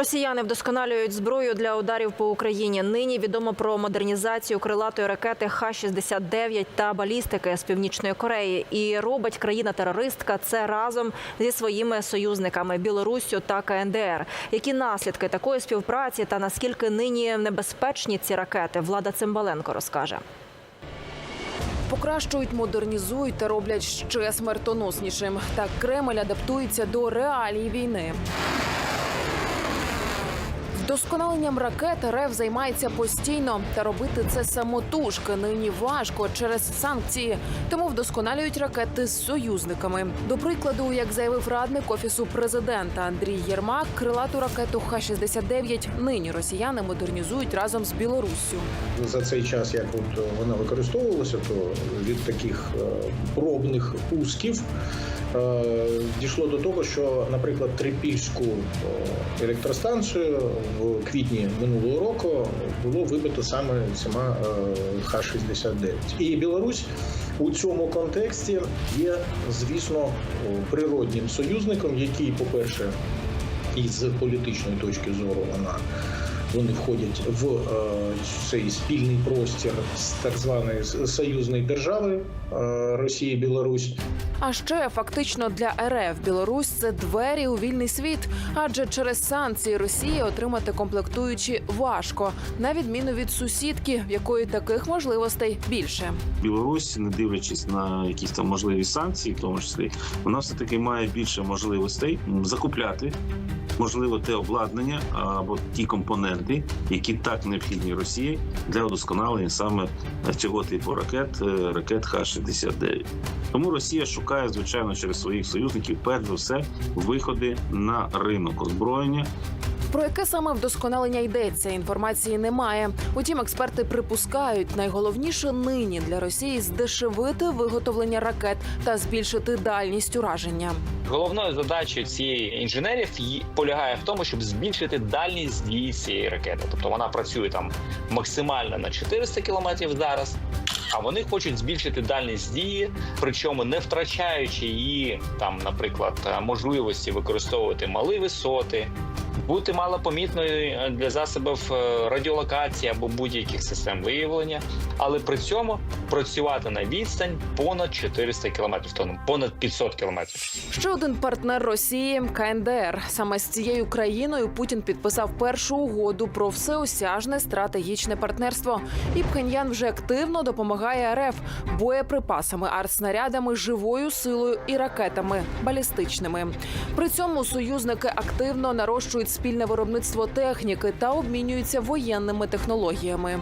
Росіяни вдосконалюють зброю для ударів по Україні. Нині відомо про модернізацію крилатої ракети Х-69 та балістики з північної Кореї. І робить країна-терористка це разом зі своїми союзниками Білоруссю та КНДР. Які наслідки такої співпраці та наскільки нині небезпечні ці ракети? Влада Цимбаленко розкаже. Покращують, модернізують та роблять ще смертоноснішим. Так Кремль адаптується до реалій війни. Вдосконаленням ракет РФ займається постійно, та робити це самотужки нині важко через санкції. Тому вдосконалюють ракети з союзниками. До прикладу, як заявив радник офісу президента Андрій Єрмак, крилату ракету Х-69 нині росіяни модернізують разом з Білоруссю. за цей час, як от вона використовувалася, то від таких е, пробних пусків е, дійшло до того, що, наприклад, Трипільську е, електростанцію в квітні минулого року було вибито саме цими е, Х-69. І Білорусь у цьому контексті є, звісно, природнім союзником, який, по-перше, із політичної точки зору вона вони входять в е, цей спільний простір з так званої союзної держави е, Росії Білорусь. А ще фактично для РФ Білорусь це двері у вільний світ, адже через санкції Росії отримати комплектуючі важко, на відміну від сусідки, в якої таких можливостей більше. Білорусь, не дивлячись на якісь там можливі санкції, в тому числі, вона все таки має більше можливостей закупляти. Можливо, те обладнання або ті компоненти, які так необхідні Росії для удосконалення саме цього типу ракет, е, ракет Х-69. Тому Росія шукає, звичайно, через своїх союзників, перш за все, виходи на ринок озброєння, Про яке саме вдосконалення йдеться, інформації немає. Утім, експерти припускають, найголовніше нині для Росії здешевити виготовлення ракет та збільшити дальність ураження. Головною задачею цієї інженерів полягає в тому, щоб збільшити дальність дії цієї ракети. Тобто вона працює там максимально на 400 кілометрів зараз. А вони хочуть збільшити дальність дії, причому не втрачаючи її там, наприклад, можливості використовувати малі висоти, бути малопомітною е, для засобів е, радіолокації або будь-яких систем виявлення, але при цьому працювати на відстань понад 400 кілометрів, тобто понад 500 кілометрів. Ще один партнер Росії КНДР. Саме з цією країною Путін підписав першу угоду про всеосяжне стратегічне партнерство. І Пхеньян вже активно допомагає РФ боєприпасами, артснарядами, живою силою і ракетами балістичними. При цьому союзники активно нарощують спільне виробництво техніки та обмінюються воєнними технологіями.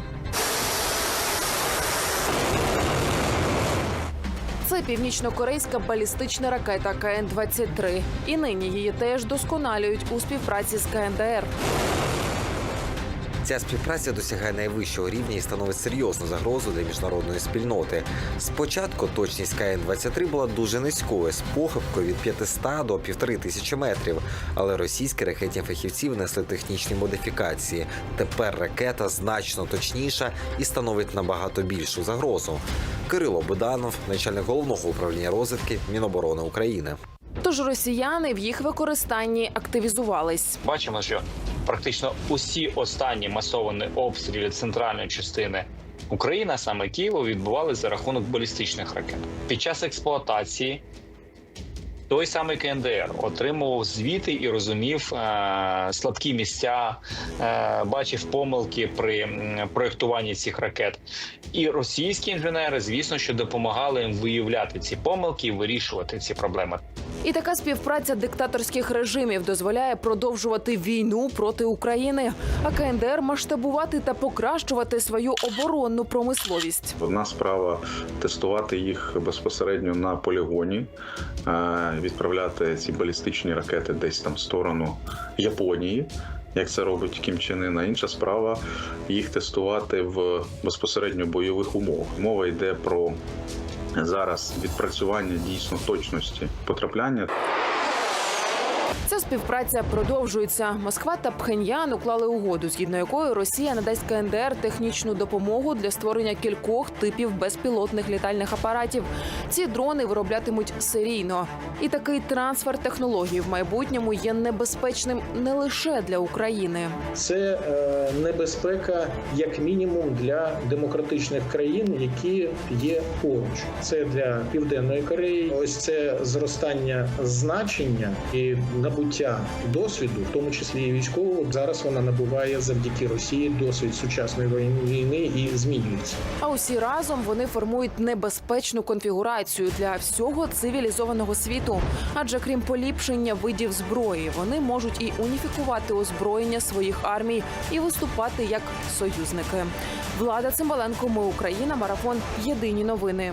Це північно-корейська балістична ракета КН-23. І нині її теж досконалюють у співпраці з КНДР. Ця співпраця досягає найвищого рівня і становить серйозну загрозу для міжнародної спільноти. Спочатку точність КН-23 була дуже низькою, з похибкою від 500 до 1500 метрів. Але російські ракетні фахівці внесли технічні модифікації. Тепер ракета значно точніша і становить набагато більшу загрозу. Кирило Буданов, начальник головного управління розвідки Міноборони України. Тож росіяни в їх використанні активізувались. Бачимо, що практично усі останні масовані обстріли центральної частини України, саме Києва, відбувалися за рахунок балістичних ракет. Під час експлуатації той самий КНДР отримував звіти і розумів е, слабкі місця, е, бачив помилки при проєктуванні цих ракет. І російські інженери, звісно, що допомагали їм виявляти ці помилки і вирішувати ці проблеми. І така співпраця диктаторських режимів дозволяє продовжувати війну проти України, а КНДР масштабувати та покращувати свою оборонну промисловість. Одна справа тестувати їх безпосередньо на полігоні, е, відправляти ці балістичні ракети десь там в сторону Японії. Як це робить Кім Чен Ын. А інша справа їх тестувати в безпосередньо бойових умовах. Мова йде про зараз відпрацювання дійсно точності потрапляння. Ця співпраця продовжується. Москва та Пхеньян уклали угоду, згідно якої Росія надасть КНДР технічну допомогу для створення кількох типів безпілотних літальних апаратів. Ці дрони вироблятимуть серійно. І такий трансфер технологій в майбутньому є небезпечним не лише для України. Це е, небезпека, як мінімум, для демократичних країн, які є поруч. Це для південної Кореї. Ось це зростання значення і набуття досвіду, в тому числі і військового. Зараз вона набуває завдяки Росії досвід сучасної війни і змінюється. А усі разом вони формують небезпечну конфігурацію для всього цивілізованого світу. Адже крім поліпшення видів зброї, вони можуть і уніфікувати озброєння своїх армій і виступати як союзники. Влада Цимбаленко, ми Україна, марафон. Єдині новини.